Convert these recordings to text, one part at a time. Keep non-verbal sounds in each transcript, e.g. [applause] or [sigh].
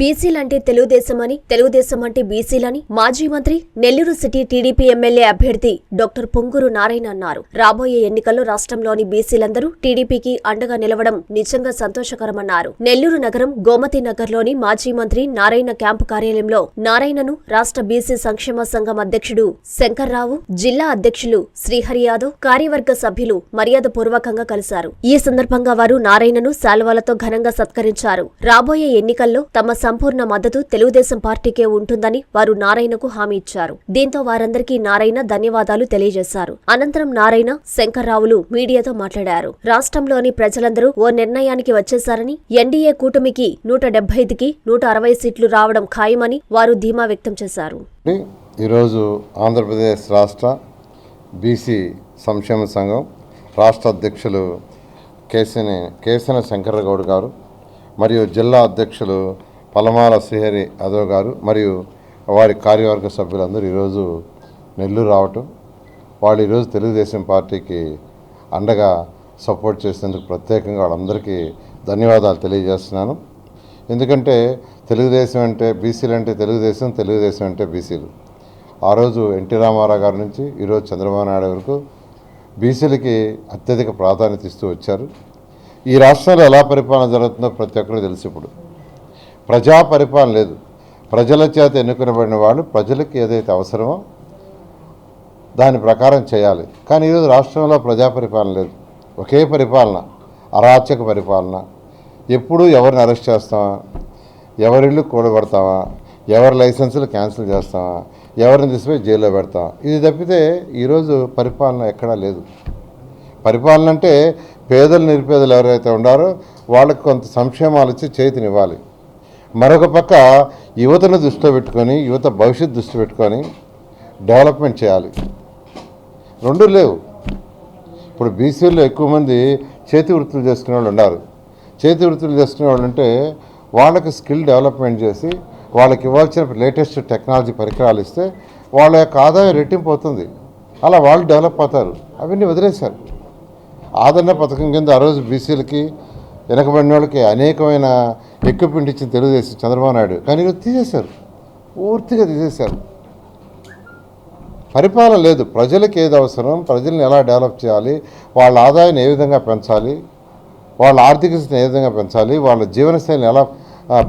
బీసీలంటే తెలుగుదేశం అని తెలుగుదేశం అంటే బీసీలని మాజీ మంత్రి నెల్లూరు సిటీ టీడీపీ ఎమ్మెల్యే అభ్యర్థి డాక్టర్ పొంగూరు నారాయణ అన్నారు. రాబోయే ఎన్నికల్లో రాష్ట్రంలోని బీసీలందరూ టీడీపీకి అండగా నిలవడం నిజంగా సంతోషకరమన్నారు. నెల్లూరు నగరం గోమతి నగర్లోని మాజీ మంత్రి నారాయణ క్యాంపు కార్యాలయంలో నారాయణను రాష్ట్ర బీసీ సంక్షేమ సంఘం అధ్యక్షుడు శంకర్రావు జిల్లా అధ్యక్షులు శ్రీహరి యాదవ్ కార్యవర్గ సభ్యులు మర్యాదపూర్వకంగా కలిశారు. ఈ సందర్భంగా వారు నారాయణను శాల్వాలతో ఘనంగా సత్కరించారు. రాబోయే ఎన్నికల్లో తమ సంపూర్ణ మద్దతు తెలుగుదేశం పార్టీకే ఉంటుందని వారు నారాయణకు హామీ ఇచ్చారు. దీంతో వారందరికీ నారాయణ ధన్యవాదాలు తెలియజేశారు. అనంతరం నారాయణ శంకర్రావులు మీడియాతో మాట్లాడారు. రాష్ట్రంలోని ప్రజలందరూ ఓ నిర్ణయానికి వచ్చేశారని ఎన్డీఏ కూటమికి నూట డెబ్బై ఐదుకి నూట అరవై సీట్లు రావడం ఖాయమని వారు ధీమా వ్యక్తం చేశారు. ఈరోజు ఆంధ్రప్రదేశ్ రాష్ట్ర బీసీ సంక్షేమ సంఘం రాష్ట్ర అధ్యక్షులు కేసిని కేసన శంకరగౌడ్ గారు మరియు జిల్లా అధ్యక్షులు పలమాల శ్రీహరి అదవ్ గారు మరియు వారి కార్యవర్గ సభ్యులందరూ ఈరోజు నెల్లూరు రావటం. వాళ్ళు ఈరోజు తెలుగుదేశం పార్టీకి అండగా సపోర్ట్ చేసినందుకు ప్రత్యేకంగా వాళ్ళందరికీ ధన్యవాదాలు తెలియజేస్తున్నాను. ఎందుకంటే తెలుగుదేశం అంటే బీసీలు అంటే తెలుగుదేశం తెలుగుదేశం అంటే బీసీలు. ఆ రోజు ఎన్టీ రామారావు గారి నుంచి ఈరోజు చంద్రబాబు నాయుడు వరకు బీసీలకి అత్యధిక ప్రాధాన్యత ఇస్తూ వచ్చారు. ఈ రాష్ట్రాలు ఎలా పరిపాలన జరుగుతుందో ప్రతి ఒక్కరూ తెలుసు ఇప్పుడు. ప్రజా పరిపాలన లేదు. ప్రజల చేత ఎన్నుకునబడిన వాళ్ళు ప్రజలకు ఏదైతే అవసరమో దాని ప్రకారం చేయాలి. కానీ ఈరోజు రాష్ట్రంలో ప్రజా పరిపాలన లేదు. ఒకే పరిపాలన అరాచక పరిపాలన. ఎప్పుడు ఎవరిని అరెస్ట్ చేస్తామా? ఎవరిళ్ళు కూడబెడతామా ఎవరి లైసెన్సులు క్యాన్సిల్ చేస్తామా? ఎవరిని తీసిపోయి జైల్లో పెడతాం ఇది తప్పితే ఈరోజు పరిపాలన ఎక్కడా లేదు. పరిపాలన అంటే పేదలు నిరుపేదలు ఎవరైతే ఉండారో వాళ్ళకి కొంత సంక్షేమాలు ఇచ్చి చేతినివ్వాలి. మరొక పక్క యువతను దృష్టిలో పెట్టుకొని యువత భవిష్యత్ దృష్టి పెట్టుకొని డెవలప్మెంట్ చేయాలి. రెండు లేవు. ఇప్పుడు బీసీల్లో ఎక్కువ మంది చేతి వృత్తులు చేసుకునే వాళ్ళు ఉన్నారు. చేతి వృత్తులు చేసుకునే వాళ్ళు అంటే వాళ్ళకి స్కిల్ డెవలప్మెంట్ చేసి వాళ్ళకి ఇవ్వాల్సిన లేటెస్ట్ టెక్నాలజీ పరికరాలు ఇస్తే వాళ్ళ యొక్క ఆదాయం రెట్టింపు అవుతుంది. అలా వాళ్ళు డెవలప్ అవుతారు. అవన్నీ వదిలేశారు. ఆదరణ పథకం కింద ఆ రోజు బీసీలకి వెనకబడిన వాళ్ళకి అనేకమైన ఎక్విప్మెంట్ ఇచ్చిన తెలుగుదేశం చంద్రబాబు నాయుడు. కానీ ఈరోజు తీసేశారు. పూర్తిగా తీసేశారు. పరిపాలన లేదు. ప్రజలకు ఏది అవసరం ప్రజల్ని ఎలా డెవలప్ చేయాలి వాళ్ళ ఆదాయాన్ని ఏ విధంగా పెంచాలి వాళ్ళ ఆర్థిక స్థితిని ఏ విధంగా పెంచాలి వాళ్ళ జీవనశైలిని ఎలా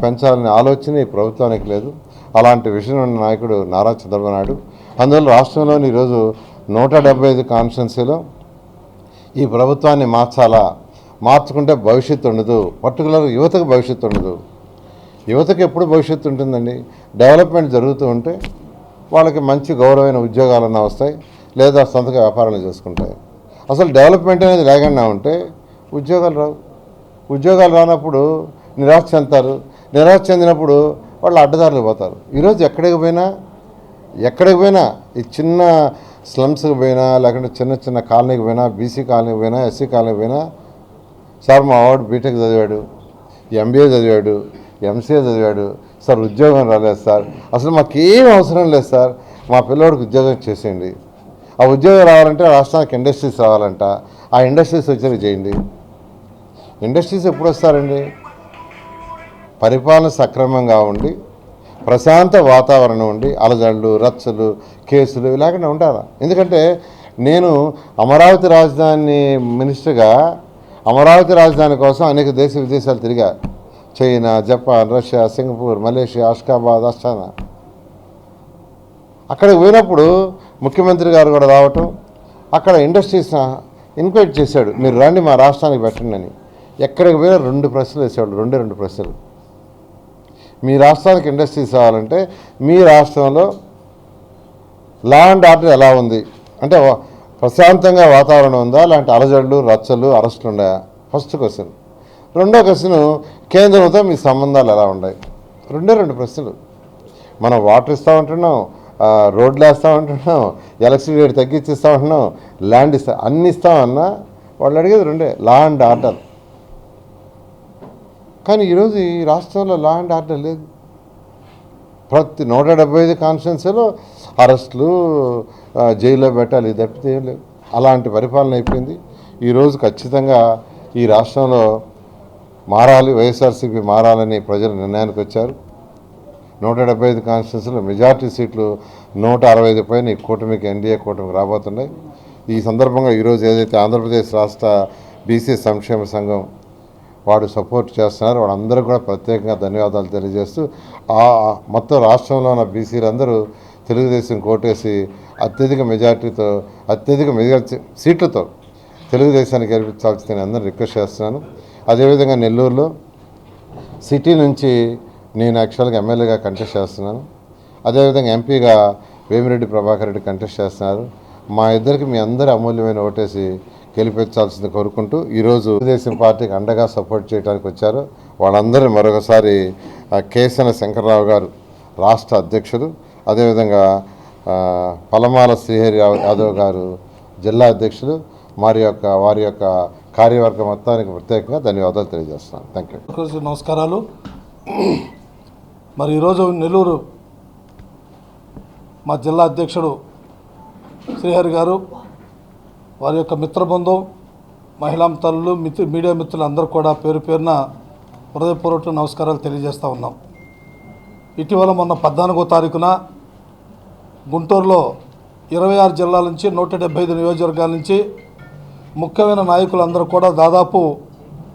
పెంచాలనే ఆలోచన ఈ ప్రభుత్వానికి లేదు. అలాంటి విషయం ఉన్న నాయకుడు నారా చంద్రబాబు నాయుడు. అందువల్ల రాష్ట్రంలోని ఈరోజు నూట డెబ్బై ఐదు కాన్స్టిట్యున్సీలో ఈ ప్రభుత్వాన్ని మార్చాలా? మార్చుకుంటే భవిష్యత్తు ఉండదు. పర్టికులర్ యువతకు భవిష్యత్తు ఉండదు. యువతకు ఎప్పుడు భవిష్యత్తు ఉంటుందండి? డెవలప్మెంట్ జరుగుతూ ఉంటే వాళ్ళకి మంచి గౌరవమైన ఉద్యోగాలన్నా వస్తాయి లేదా సొంతగా వ్యాపారాలు చేసుకుంటాయి. అసలు డెవలప్మెంట్ అనేది లేకుండా ఉంటే ఉద్యోగాలు రావు. ఉద్యోగాలు రానప్పుడు నిరాశ చెందుతారు. నిరాశ చెందినప్పుడు వాళ్ళు అడ్డదారులు పోతారు. ఈరోజు ఎక్కడికి పోయినా ఎక్కడికి పోయినా ఈ చిన్న స్లమ్స్కి పోయినా లేకుంటే చిన్న చిన్న కాలనీకి పోయినా బీసీ కాలనీకి పోయినా ఎస్సీ కాలనీకి పోయినా సార్ మా వాడు బీటెక్ చదివాడు ఎంబీఏ చదివాడు ఎంసీఏ చదివాడు. సార్ ఉద్యోగం రాలేదు సార్. అసలు మాకేం అవసరం లేదు సార్. మా పిల్లోడికి ఉద్యోగం చేసేయండి. ఆ ఉద్యోగం రావాలంటే రాష్ట్రానికి ఇండస్ట్రీస్ రావాలంట. ఆ ఇండస్ట్రీస్ వచ్చేవి చేయండి. ఇండస్ట్రీస్ ఎప్పుడు వస్తారండి? పరిపాలన సక్రమంగా ఉండి ప్రశాంత వాతావరణం ఉండి అలజడులు రచ్చలు కేసులు ఇలాగనే ఉండాలి? ఎందుకంటే నేను అమరావతి రాజధాని మినిస్టర్గా అమరావతి రాజధాని కోసం అనేక దేశ విదేశాలు తిరిగా China Japan Russia Singapore Malaysia Ashgabat Astana అక్కడికి పోయినప్పుడు ముఖ్యమంత్రి గారు కూడా రావటం అక్కడ ఇండస్ట్రీస్ ఇన్క్వైట్ చేశాడు. మీరు రండి మా రాష్ట్రానికి పెట్టండి అని. ఎక్కడికి పోయినా రెండు ప్రశ్నలు వేసేవాళ్ళు రెండే రెండు ప్రశ్నలు. మీ రాష్ట్రానికి ఇండస్ట్రీస్ రావాలంటే మీ రాష్ట్రంలో లా అండ్ ఆర్డర్ ఎలా ఉంది? అంటే ప్రశాంతంగా వాతావరణం ఉందా? లాంటి అలజడులు రచ్చలు అరెస్టులు ఉన్నాయా? ఫస్ట్ క్వశ్చన్ రెండో క్వశ్చన్ కేంద్రంతో మీ సంబంధాలు ఎలా ఉన్నాయి? రెండే రెండు ప్రశ్నలు. మనం వాటర్ ఇస్తూ ఉంటున్నాం రోడ్లు వేస్తూ ఉంటున్నాం ఎలక్ట్రిసిటీ రేట్ తగ్గించిస్తూ ఉంటున్నాం ల్యాండ్ ఇస్తా అన్ని ఇస్తామన్నా వాళ్ళు అడిగేది రెండే లా అండ్ ఆర్డర్ కానీ ఈరోజు ఈ రాష్ట్రంలో లా అండ్ ఆర్డర్ లేదు. ప్రతి నూట డెబ్బై ఐదు కాన్స్టిట్యున్సీలో అరెస్టులు జైల్లో పెట్టాలి ఇది తప్పితే ఏం లేవు అలాంటి పరిపాలన అయిపోయింది. ఈరోజు ఖచ్చితంగా ఈ రాష్ట్రంలో మారాలి వైఎస్ఆర్సీపీ మారాలని ప్రజలు నిర్ణయానికి వచ్చారు. నూట డెబ్బై ఐదు కాన్స్టిట్యున్సీలో మెజార్టీ సీట్లు నూట అరవై ఐదు పైన ఈ కూటమికి ఎన్డీఏ కూటమికి రాబోతున్నాయి. ఈ సందర్భంగా ఈరోజు ఏదైతే ఆంధ్రప్రదేశ్ రాష్ట్ర బీసీ సంక్షేమ సంఘం వాడు సపోర్ట్ చేస్తున్నారు. వాళ్ళందరూ కూడా ప్రత్యేకంగా ధన్యవాదాలు తెలియజేస్తూ ఆ మొత్తం రాష్ట్రంలో ఉన్న బీసీలందరూ తెలుగుదేశం కోటేసి అత్యధిక మెజార్టీతో అత్యధిక మెజార్టీ సీట్లతో తెలుగుదేశాన్ని గెలిపించాల్సిందని అందరూ రిక్వెస్ట్ చేస్తున్నాను. అదేవిధంగా నెల్లూరులో సిటీ నుంచి నేను యాక్చువల్గా ఎమ్మెల్యేగా కంటెస్ట్ చేస్తున్నాను. అదేవిధంగా ఎంపీగా వేమిరెడ్డి ప్రభాకర్ రెడ్డి కంటెస్ట్ చేస్తున్నారు. మా ఇద్దరికి మీ అందరి అమూల్యమైన ఓటేసి గెలిపించాల్సింది కోరుకుంటూ ఈరోజు తెలుగుదేశం పార్టీకి అండగా సపోర్ట్ చేయడానికి వచ్చారు. వాళ్ళందరూ మరొకసారి కేసన శంకర్రావు గారు రాష్ట్ర అధ్యక్షులు అదేవిధంగా పలమాల శ్రీహరి యాదవ్ గారు జిల్లా అధ్యక్షులు వారి యొక్క వారి యొక్క కార్యవర్గ మొత్తానికి ప్రత్యేకంగా ధన్యవాదాలు తెలియజేస్తున్నాను. థ్యాంక్ యూ నమస్కారాలు. మరి ఈరోజు నెల్లూరు మా జిల్లా అధ్యక్షుడు శ్రీహరి గారు వారి యొక్క మిత్రబృందం మహిళా తల్లు మిత్రు మీడియా మిత్రులు అందరూ కూడా పేరు పేరున హృదయపూర్వక నమస్కారాలు తెలియజేస్తూ ఉన్నాం. ఇటీవల మొన్న పద్నాలుగో తారీఖున గుంటూరులో ఇరవై ఆరు జిల్లాల నుంచి నూట డెబ్బై ఐదు నియోజకవర్గాల నుంచి ముఖ్యమైన నాయకులందరూ కూడా దాదాపు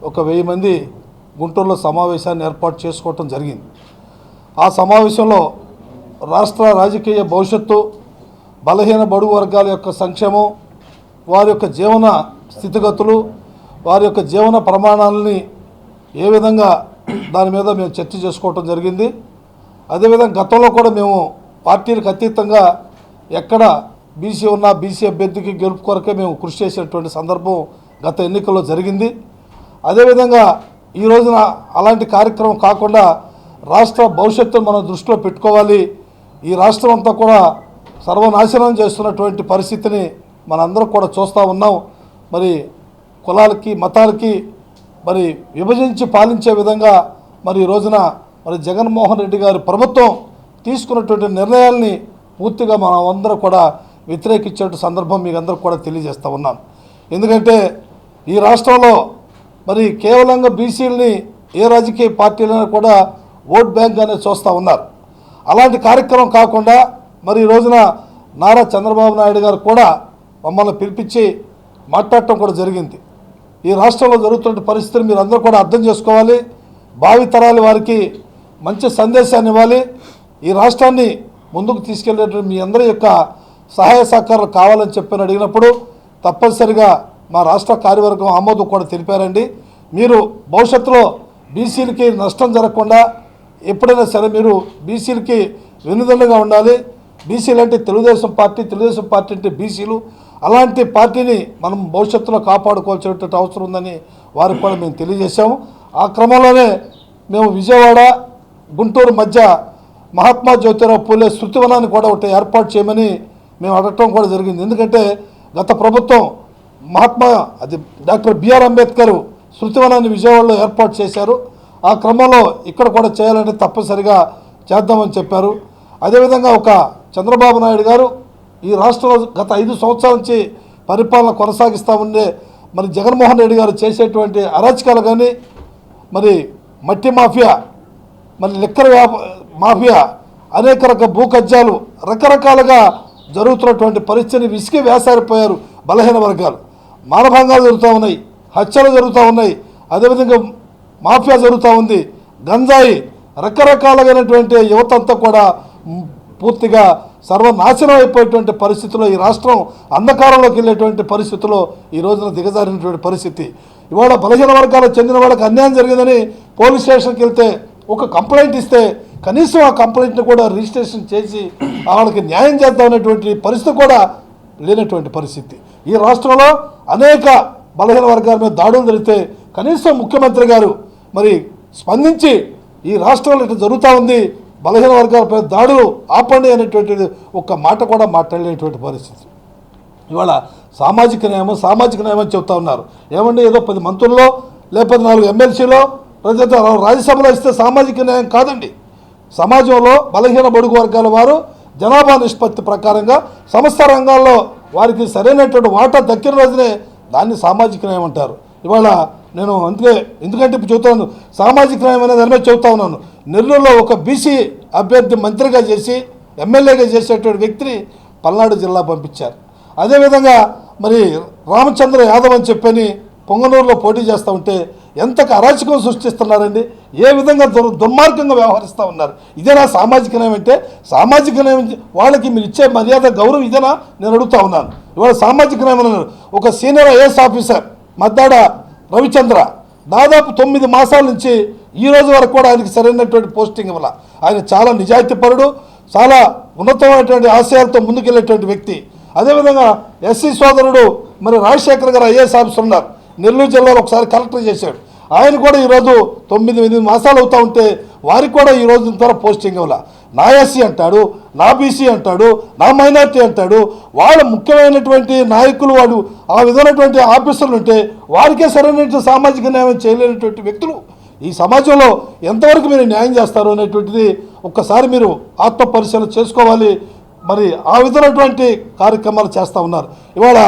ఒక వెయ్యి మంది గుంటూరులో సమావేశాన్ని ఏర్పాటు చేసుకోవటం జరిగింది. ఆ సమావేశంలో రాష్ట్ర రాజకీయ భవిష్యత్తు బలహీన బడుగు వర్గాల యొక్క సంక్షేమం వారి యొక్క జీవన స్థితిగతులు వారి యొక్క జీవన ప్రమాణాలని ఏ విధంగా దాని మీద మేము చర్చ చేసుకోవటం జరిగింది. అదేవిధంగా గతంలో కూడా మేము పార్టీలకు అతీతంగా ఎక్కడ బీసీ ఉన్న బీసీ అభ్యర్థికి గెలుపు కొరకే మేము కృషి చేసినటువంటి సందర్భం గత ఎన్నికల్లో జరిగింది. అదేవిధంగా ఈ రోజున అలాంటి కార్యక్రమం కాకుండా రాష్ట్ర భవిష్యత్తును మనం దృష్టిలో పెట్టుకోవాలి. ఈ రాష్ట్రం అంతా కూడా సర్వనాశనం చేస్తున్నటువంటి పరిస్థితిని మనందరం కూడా చూస్తూ ఉన్నాం. మరి కులాలకి మతాలకి మరి విభజించి పాలించే విధంగా మరి ఈ రోజున మరి జగన్మోహన్ రెడ్డి గారి ప్రభుత్వం తీసుకున్నటువంటి నిర్ణయాల్ని పూర్తిగా మనం అందరూ కూడా వ్యతిరేకించే సందర్భం మీకు అందరూ కూడా తెలియజేస్తూ ఉన్నాను ఎందుకంటే ఈ రాష్ట్రంలో మరి కేవలంగా బీసీలని ఏ రాజకీయ పార్టీలైనా కూడా ఓట్ బ్యాంక్ అనేది చూస్తూ ఉన్నారు. అలాంటి కార్యక్రమం కాకుండా మరి ఈ రోజున నారా చంద్రబాబు నాయుడు గారు కూడా మమ్మల్ని పిలిపించి మాట్లాడటం కూడా జరిగింది. ఈ రాష్ట్రంలో జరుగుతున్న పరిస్థితిని మీరు అందరూ కూడా అర్థం చేసుకోవాలి. భావి తరాల వారికి మంచి సందేశాన్ని ఇవ్వాలి. ఈ రాష్ట్రాన్ని ముందుకు తీసుకెళ్ళేటువంటి మీ అందరి యొక్క సహాయ సహకారాలు కావాలని చెప్పని అడిగినప్పుడు తప్పనిసరిగా మా రాష్ట్ర కార్యవర్గం ఆమోదం కూడా తెలిపారండి. మీరు భవిష్యత్తులో బీసీలకి నష్టం జరగకుండా ఎప్పుడైనా సరే మీరు బీసీలకి వెన్నుదన్నుగా ఉండాలి. బీసీలు అంటే తెలుగుదేశం పార్టీ తెలుగుదేశం పార్టీ అంటే బీసీలు. అలాంటి పార్టీని మనం భవిష్యత్తులో కాపాడుకోవాల్సినటువంటి అవసరం ఉందని వారికి కూడా మేము తెలియజేశాము. ఆ క్రమంలోనే మేము విజయవాడ గుంటూరు మధ్య మహాత్మా జ్యోతిరావు పూలే శృతివనాన్ని కూడా ఒకటి ఏర్పాటు చేయమని మేము అడగటం కూడా జరిగింది. ఎందుకంటే గత ప్రభుత్వం మహాత్మా అది డాక్టర్ బిఆర్ అంబేద్కర్ శృతివనాన్ని విజయవాడలో ఏర్పాటు చేశారు. ఆ క్రమంలో ఇక్కడ కూడా చేయాలంటే తప్పనిసరిగా చేద్దామని చెప్పారు. అదేవిధంగా ఒక చంద్రబాబు నాయుడు గారు ఈ రాష్ట్రంలో గత ఐదు సంవత్సరాల నుంచి పరిపాలన కొనసాగిస్తూ ఉండే మరి జగన్మోహన్ రెడ్డి గారు చేసేటువంటి అరాచకాలు కానీ మరి మట్టి మాఫియా మరి లిక్కర్ వ్యాప మాఫియా అనేక రక భూ రకరకాలుగా జరుగుతున్నటువంటి పరిస్థితిని విసిగి వేసారిపోయారు బలహీన వర్గాలు. మానభంగాలు జరుగుతూ ఉన్నాయి హత్యలు జరుగుతూ ఉన్నాయి అదేవిధంగా మాఫియా జరుగుతూ ఉంది. గంజాయి రకరకాలైనటువంటి యువత అంతా కూడా పూర్తిగా సర్వనాశనం అయిపోయేటువంటి పరిస్థితిలో ఈ రాష్ట్రం అంధకారంలోకి వెళ్ళేటువంటి పరిస్థితిలో ఈ రోజున దిగజారినటువంటి పరిస్థితి. ఇవాళ బలహీన వర్గాలకు చెందిన వాళ్ళకి అన్యాయం జరిగిందని పోలీస్ స్టేషన్కి వెళ్తే ఒక కంప్లైంట్ ఇస్తే కనీసం ఆ కంప్లైంట్ని కూడా రిజిస్ట్రేషన్ చేసి వాళ్ళకి న్యాయం చేద్దామనేటువంటి పరిస్థితి కూడా లేనటువంటి పరిస్థితి. ఈ రాష్ట్రంలో అనేక బలహీన వర్గాల మీద దాడులు జరిగితే కనీసం ముఖ్యమంత్రి గారు మరి స్పందించి ఈ రాష్ట్రంలో ఇట్లా జరుగుతూ ఉంది బలహీన వర్గాలపై దాడులు ఆపండి అనేటువంటి ఒక్క మాట కూడా మాట్లాడలేనటువంటి పరిస్థితి. ఇవాళ సామాజిక న్యాయం సామాజిక న్యాయం అని చెప్తా ఉన్నారు. ఏమండి ఏదో పది మంత్రుల్లో లేకపోతే నాలుగు ఎమ్మెల్సీలో ప్రజలతో రాజ్యసభలో ఇస్తే సామాజిక న్యాయం కాదండి. సమాజంలో బలహీన బడుగు వర్గాల వారు జనాభా నిష్పత్తి ప్రకారంగా సంస్థ రంగాల్లో వారికి సరైనటువంటి వాటా దక్కిన రోజునే దాన్ని సామాజిక న్యాయం అంటారు. ఇవాళ నేను అందుకే ఎందుకంటే ఇప్పుడు చెబుతాను సామాజిక న్యాయం అనేది దాని మీద చెబుతా ఉన్నాను. నెల్లూరులో ఒక బీసీ అభ్యర్థి మంత్రిగా చేసి ఎమ్మెల్యేగా చేసేటువంటి వ్యక్తిని పల్నాడు జిల్లా పంపించారు. అదేవిధంగా మరి రామచంద్ర యాదవ్ అని చెప్పని పొంగనూరులో పోటీ చేస్తూ ఉంటే ఎంత అరాచకం సృష్టిస్తున్నారండి? ఏ విధంగా దుర్ దుర్మార్గంగా వ్యవహరిస్తూ ఉన్నారు? ఇదేనా సామాజిక న్యాయం అంటే? సామాజిక న్యాయం వాళ్ళకి మీరు ఇచ్చే మర్యాద గౌరవం ఇదేనా? నేను అడుగుతా ఉన్నాను. ఇవాళ సామాజిక న్యాయం ఒక senior IAS officer Maddada Ravichandra దాదాపు తొమ్మిది మాసాల నుంచి ఈ రోజు వరకు కూడా ఆయనకి సరైనటువంటి పోస్టింగ్ ఇవ్వాల. ఆయన చాలా నిజాయితీపరుడు చాలా ఉన్నతమైనటువంటి ఆశయాలతో ముందుకెళ్ళేటువంటి వ్యక్తి. అదేవిధంగా ఎస్సీ సోదరుడు మరి రాజశేఖర్ గారు ఐఏఎస్ ఆఫీసర్ ఉన్నారు. నెల్లూరు జిల్లాలో ఒకసారి కలెక్టర్ చేశాడు. ఆయన కూడా ఈరోజు తొమ్మిది ఎనిమిది మాసాలు అవుతూ ఉంటే వారికి కూడా ఈ రోజు ద్వారా పోస్టింగ్ ఇవ్వాలి. నా ఎస్సీ అంటాడు నా బీసీ అంటాడు నా మైనార్టీ అంటాడు వాళ్ళ ముఖ్యమైనటువంటి నాయకులు వాడు ఆ విధమైనటువంటి ఆఫీసర్లు ఉంటే వారికే సరైన సామాజిక న్యాయం చేయలేనటువంటి వ్యక్తులు. ఈ సమాజంలో ఎంతవరకు మీరు న్యాయం చేస్తారు అనేటువంటిది ఒక్కసారి మీరు ఆత్మ పరిశీలన చేసుకోవాలి. మరి ఆ విధమైనటువంటి కార్యక్రమాలు చేస్తూ ఉన్నారు. ఇవాళ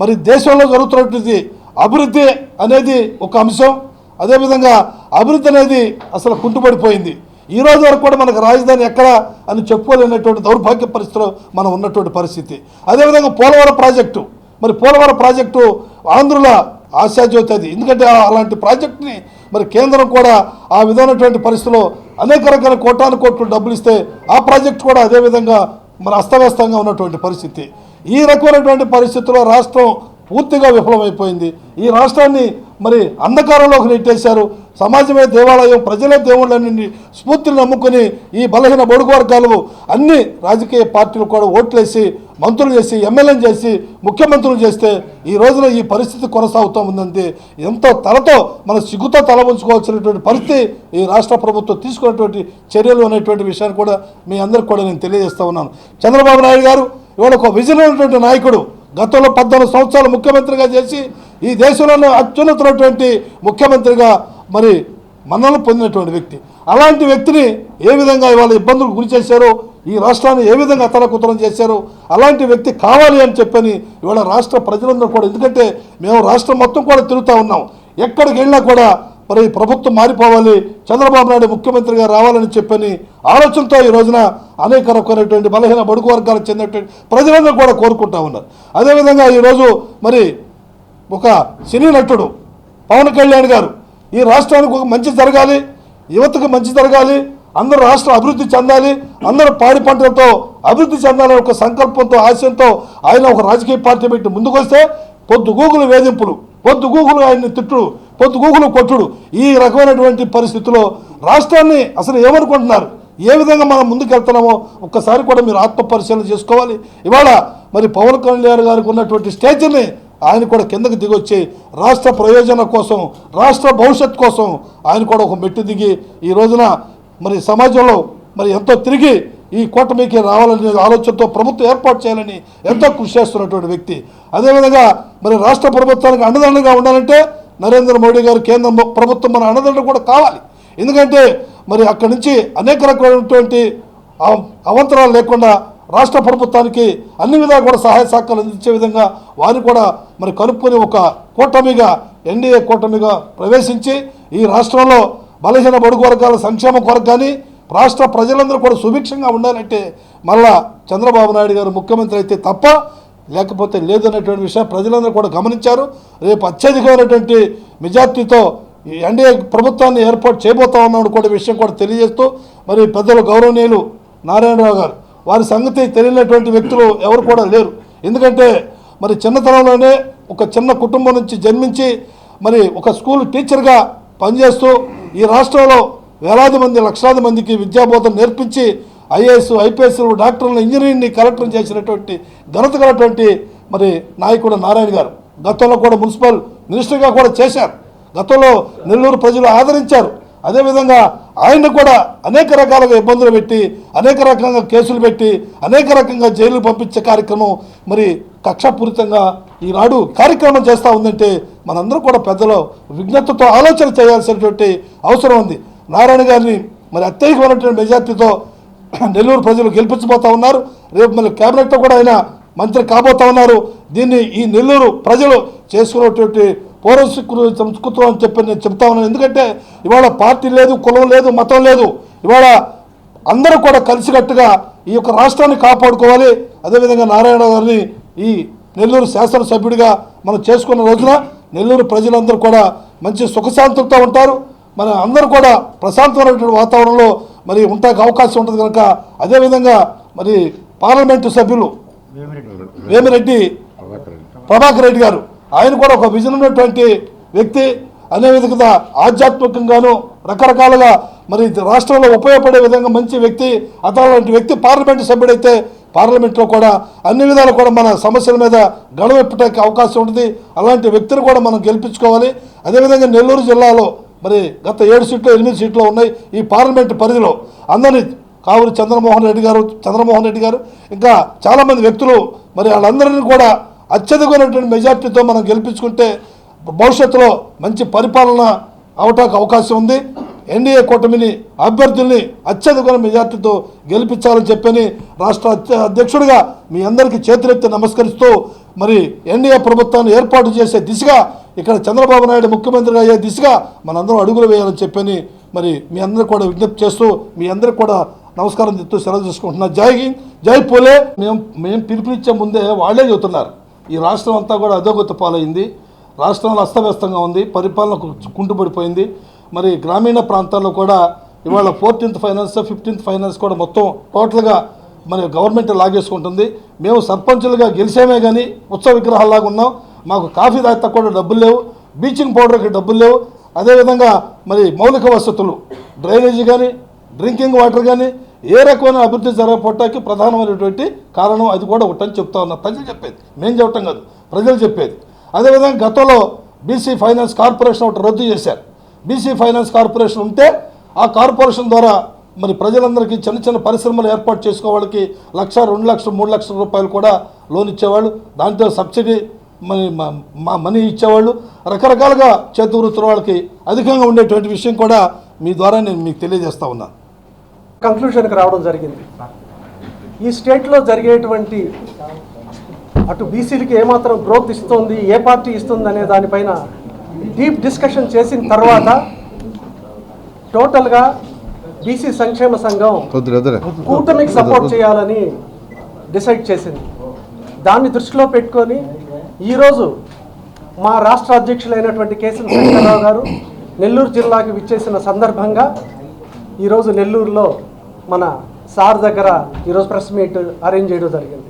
మరి దేశంలో జరుగుతున్నటువంటి అభివృద్ధి అనేది ఒక అంశం. అదేవిధంగా అభివృద్ధి అనేది అసలు కుంటుపడిపోయింది. ఈ రోజు వరకు కూడా మనకు రాజధాని ఎక్కడ అని చెప్పుకోలేనటువంటి దౌర్భాగ్య పరిస్థితిలో మనం ఉన్నటువంటి పరిస్థితి. అదేవిధంగా పోలవరం ప్రాజెక్టు. మరి పోలవరం ప్రాజెక్టు ఆంధ్రుల ఆశాజ్యోతి అది. ఎందుకంటే అలాంటి ప్రాజెక్టుని మరి కేంద్రం కూడా ఆ విధమైనటువంటి పరిస్థితిలో అనేక రకాల కోటాను కోట్లు డబ్బులు ఇస్తే ఆ ప్రాజెక్టు కూడా అదేవిధంగా మరి అస్తవ్యస్తంగా ఉన్నటువంటి పరిస్థితి. ఈ రకమైనటువంటి పరిస్థితుల్లో రాష్ట్రం పూర్తిగా విఫలమైపోయింది. ఈ రాష్ట్రాన్ని మరి అంధకారంలోకి నెట్టేశారు. సమాజమే దేవాలయం ప్రజలే దేవుళ్ళని స్ఫూర్తిని నమ్ముకుని ఈ బలహీన బడుగు వర్గాలు అన్ని రాజకీయ పార్టీలు కూడా ఓట్లేసి మంత్రులు చేసి ఎమ్మెల్యేలు చేసి ముఖ్యమంత్రులు చేస్తే ఈ రోజున ఈ పరిస్థితి కొనసాగుతూ ఉందంటే ఎంతో తలతో మన సిగ్గుతో తల ఉంచుకోవాల్సినటువంటి పరిస్థితి ఈ రాష్ట్ర ప్రభుత్వం తీసుకున్నటువంటి చర్యలు అనేటువంటి విషయాన్ని కూడా మీ అందరికి కూడా నేను తెలియజేస్తూ ఉన్నాను. చంద్రబాబు నాయుడు గారు ఇవాళ ఒక విజన్ ఉన్నటువంటి నాయకుడు గతంలో పద్నాలుగు సంవత్సరాలు ముఖ్యమంత్రిగా చేసి ఈ దేశంలోనే అత్యున్నతమైనటువంటి ముఖ్యమంత్రిగా మరి మన్నలు పొందినటువంటి వ్యక్తి. అలాంటి వ్యక్తిని ఏ విధంగా ఇవాళ ఇబ్బందులకు గురి చేశారో ఈ రాష్ట్రాన్ని ఏ విధంగా అతలకుతలం చేశారో అలాంటి వ్యక్తి కావాలి అని చెప్పని ఇవాళ రాష్ట్ర ప్రజలందరూ కూడా ఎందుకంటే మేము రాష్ట్రం మొత్తం కూడా తిరుగుతూ ఉన్నాం. ఎక్కడికి వెళ్ళినా కూడా మరి ప్రభుత్వం మారిపోవాలి చంద్రబాబు నాయుడు ముఖ్యమంత్రిగా రావాలని చెప్పని ఆలోచనతో ఈ రోజున అనేక రకమైనటువంటి బలహీన బడుగు వర్గాలకు చెందినటువంటి ప్రజలందరూ కూడా కోరుకుంటా ఉన్నారు. అదేవిధంగా ఈరోజు మరి ఒక సినీ నటుడు పవన్ కళ్యాణ్ గారు ఈ రాష్ట్రానికి ఒక మంచి జరగాలి యువతకు మంచి జరగాలి అందరూ రాష్ట్రం అభివృద్ధి చెందాలి అందరూ పాడి పంటలతో అభివృద్ధి చెందాలనే ఒక సంకల్పంతో ఆశయంతో ఆయన ఒక రాజకీయ పార్టీ పెట్టి ముందుకొస్తే పొద్దు గూగులు వేధింపులు పొద్దు గూగులు ఆయన్ని తిట్టుడు పొద్దు గూగులు కొట్టుడు ఈ రకమైనటువంటి పరిస్థితిలో రాష్ట్రాన్ని అసలు ఏమనుకుంటున్నారు? ఏ విధంగా మనం ముందుకెళ్తున్నామో ఒక్కసారి కూడా మీరు ఆత్మపరిశీలన చేసుకోవాలి. ఇవాళ మరి పవన్ కళ్యాణ్ గారికి ఉన్నటువంటి స్టేజ్ని ఆయన కూడా కిందకు దిగొచ్చి రాష్ట్ర ప్రయోజనం కోసం రాష్ట్ర భవిష్యత్ కోసం ఆయన కూడా ఒక మెట్టు దిగి ఈ రోజున మరి సమాజంలో మరి ఎంతో తిరిగి ఈ కూటమికి రావాలనే ఆలోచనతో ప్రభుత్వం ఏర్పాటు చేయాలని ఎంతో కృషి చేస్తున్నటువంటి వ్యక్తి. అదేవిధంగా మరి రాష్ట్ర ప్రభుత్వానికి అండదండగా ఉండాలంటే నరేంద్ర మోడీ గారు కేంద్ర ప్రభుత్వం మన అండదండ కూడా కావాలి. ఎందుకంటే మరి అక్కడి నుంచి అనేక రకమైనటువంటి అవంతరాలు లేకుండా రాష్ట్ర ప్రభుత్వానికి అన్ని విధాలు కూడా సహాయ సహకారాలు అందించే విధంగా వారిని కూడా మరి కలుపుకొని ఒక కూటమిగా ఎన్డీఏ కూటమిగా ప్రవేశించి ఈ రాష్ట్రంలో బలహీన బడుగు వర్గాల సంక్షేమ కొరకు కానీ రాష్ట్ర ప్రజలందరూ కూడా సుభిక్షంగా ఉండాలంటే మళ్ళా చంద్రబాబు నాయుడు గారు ముఖ్యమంత్రి అయితే తప్ప లేకపోతే లేదనేటువంటి విషయం ప్రజలందరూ కూడా గమనించారు. రేపు అత్యధికమైనటువంటి మెజార్టీతో ఈ ఎన్డీఏ ప్రభుత్వాన్ని ఏర్పాటు చేయబోతా ఉన్నాడు కూడా విషయం కూడా తెలియజేస్తూ మరి పెద్దలు గౌరవనీయులు నారాయణరావు గారు వారి సంగతి తెలియనటువంటి వ్యక్తులు ఎవరు కూడా లేరు. ఎందుకంటే మరి చిన్నతనంలోనే ఒక చిన్న కుటుంబం నుంచి జన్మించి మరి ఒక స్కూల్ టీచర్గా పనిచేస్తూ ఈ రాష్ట్రంలో వేలాది మంది లక్షలాది మందికి విద్యాబోధన నేర్పించి ఐఏఎస్ ఐపీఎస్ డాక్టర్లు ఇంజనీరింగ్ని కలెక్టర్ చేసినటువంటి ఘనత గలటువంటి మరి నాయకుడు నారాయణ గారు. గతంలో కూడా మున్సిపల్ మినిస్టర్గా కూడా చేశారు. గతంలో నెల్లూరు ప్రజలు ఆదరించారు. అదేవిధంగా ఆయన కూడా అనేక రకాలుగా ఇబ్బందులు పెట్టి అనేక రకంగా కేసులు పెట్టి అనేక రకంగా జైలు పంపించే కార్యక్రమం మరి కక్షపూరితంగా ఈనాడు కార్యక్రమం చేస్తూ ఉందంటే మనందరూ కూడా పెద్దలు విజ్ఞతతో ఆలోచన చేయాల్సినటువంటి అవసరం ఉంది. నారాయణ గారిని మరి అత్యధికమైనటువంటి మెజార్టీతో [clears throat] నెల్లూరు ప్రజలు గెలిపించబోతా ఉన్నారు. రేపు మళ్ళీ కేబినెట్లో కూడా ఆయన మంత్రి కాబోతా ఉన్నారు. దీన్ని ఈ నెల్లూరు ప్రజలు చేసుకున్నటువంటి పూర్వ సంస్కృతం అని చెప్పి నేను చెప్తా ఉన్నాను. ఎందుకంటే ఇవాళ పార్టీ లేదు కులం లేదు మతం లేదు. ఇవాళ అందరూ కూడా కలిసికట్టుగా ఈ యొక్క రాష్ట్రాన్ని కాపాడుకోవాలి. అదేవిధంగా నారాయణ గారిని ఈ నెల్లూరు శాసనసభ్యుడిగా మనం చేసుకున్న రోజున నెల్లూరు ప్రజలందరూ కూడా మంచి సుఖశాంతులతో ఉంటారు. మన అందరూ కూడా ప్రశాంతమైనటువంటి వాతావరణంలో మరి ఉండడానికి అవకాశం ఉంటుంది కనుక అదేవిధంగా మరి పార్లమెంటు సభ్యులు వేమిరెడ్డి ప్రభాకర్ రెడ్డి గారు ఆయన కూడా ఒక విజన్ ఉన్నటువంటి వ్యక్తి అనే విధంగా ఆధ్యాత్మికంగాను రకరకాలుగా మరి రాష్ట్రంలో ఉపయోగపడే విధంగా మంచి వ్యక్తి అతలాంటి వ్యక్తి పార్లమెంటు సభ్యుడైతే పార్లమెంట్లో కూడా అన్ని విధాలు కూడా మన సమస్యల మీద గడవెప్పటానికి అవకాశం ఉంటుంది. అలాంటి వ్యక్తిని కూడా మనం గెలిపించుకోవాలి. అదేవిధంగా నెల్లూరు జిల్లాలో మరి గత ఏడు సీట్లు ఎనిమిది సీట్లు ఉన్నాయి ఈ పార్లమెంటు పరిధిలో. అందరినీ కావురి చంద్రమోహన్ రెడ్డి గారు చంద్రమోహన్ రెడ్డి గారు ఇంకా చాలామంది వ్యక్తులు మరి వాళ్ళందరినీ కూడా అత్యధికమైనటువంటి మెజార్టీతో మనం గెలిపించుకుంటే భవిష్యత్తులో మంచి పరిపాలన అవటానికి అవకాశం ఉంది. ఎన్డీఏ కూటమిని అభ్యర్థుల్ని అత్యధిక మెజార్టీతో గెలిపించాలని చెప్పని రాష్ట్ర అధ్య- అధ్యక్షుడిగా మీ అందరికీ చేతులెత్తి నమస్కరిస్తూ మరి ఎన్డీఏ ప్రభుత్వాన్ని ఏర్పాటు చేసే దిశగా ఇక్కడ చంద్రబాబు నాయుడు ముఖ్యమంత్రిగా అయ్యే దిశగా మనందరం అడుగులు వేయాలని చెప్పని మరి మీ అందరూ కూడా విజ్ఞప్తి చేస్తూ మీ అందరికి కూడా నమస్కారం చెప్తూ సెలవు తీసుకుంటున్నా. జై హింద్ జై పోలే. మేము మేము పిలుపునిచ్చే ముందే వాళ్ళే చెబుతున్నారు. ఈ రాష్ట్రం అంతా కూడా అధోగతి పాలైంది రాష్ట్రంలో అస్తవ్యస్తంగా ఉంది పరిపాలన కు- కుంటుపడిపోయింది. మరి గ్రామీణ ప్రాంతాల్లో కూడా ఇవాళ ఫోర్టీన్త్ ఫైనాన్స్ ఫిఫ్టీన్త్ ఫైనాన్స్ కూడా మొత్తం టోటల్గా మరి గవర్నమెంట్ లాగేసుకుంటుంది. మేము సర్పంచులుగా గెలిచామే కానీ ఉత్సవ విగ్రహాల్లాగా ఉన్నాం. మాకు కాఫీ తాగితే కూడా డబ్బులు లేవు బ్లీచింగ్ పౌడర్కి డబ్బులు లేవు. అదేవిధంగా మరి మౌలిక వసతులు డ్రైనేజీ కానీ డ్రింకింగ్ వాటర్ కానీ ఏ రకమైన అభివృద్ధి జరగపోవటానికి ప్రధానమైనటువంటి కారణం అది కూడా ఒకటని చెప్తా ఉన్నారు ప్రజలు చెప్పేది మేము చెప్పటం కాదు ప్రజలు చెప్పేది. అదేవిధంగా గతంలో బీసీ ఫైనాన్స్ కార్పొరేషన్ ఒకటి రద్దు చేశారు. బీసీ ఫైనాన్స్ కార్పొరేషన్ ఉంటే ఆ కార్పొరేషన్ ద్వారా మరి ప్రజలందరికీ చిన్న చిన్న పరిశ్రమలు ఏర్పాటు చేసుకోవాళ్ళకి లక్ష రెండు లక్షలు మూడు లక్షల రూపాయలు కూడా లోన్ ఇచ్చేవాళ్ళు. దాంతో సబ్సిడీ మరి మా- మనీ ఇచ్చేవాళ్ళు. రకరకాలుగా చేతి వృత్తుల వాళ్ళకి అధికంగా ఉండేటువంటి విషయం కూడా మీ ద్వారా నేను మీకు తెలియజేస్తా ఉన్నాను కంక్లూషన్కి రావడం జరిగింది. ఈ స్టేట్లో జరిగేటువంటి అటు బీసీలకి ఏమాత్రం గ్రోత్ ఇస్తుంది ఏ పార్టీ ఇస్తుంది అనే దానిపైన డీప్ డిస్కషన్ చేసిన తర్వాత టోటల్గా బీసీ సంక్షేమ సంఘం కూటమికి సపోర్ట్ చేయాలని డిసైడ్ చేసింది. దాన్ని దృష్టిలో పెట్టుకొని ఈరోజు మా రాష్ట్ర అధ్యక్షులైనటువంటి కేసీల శంకర్రావు గారు నెల్లూరు జిల్లాకి విచ్చేసిన సందర్భంగా ఈరోజు నెల్లూరులో మన సార్ దగ్గర ఈరోజు ప్రెస్ మీట్ అరేంజ్ చేయడం జరిగింది.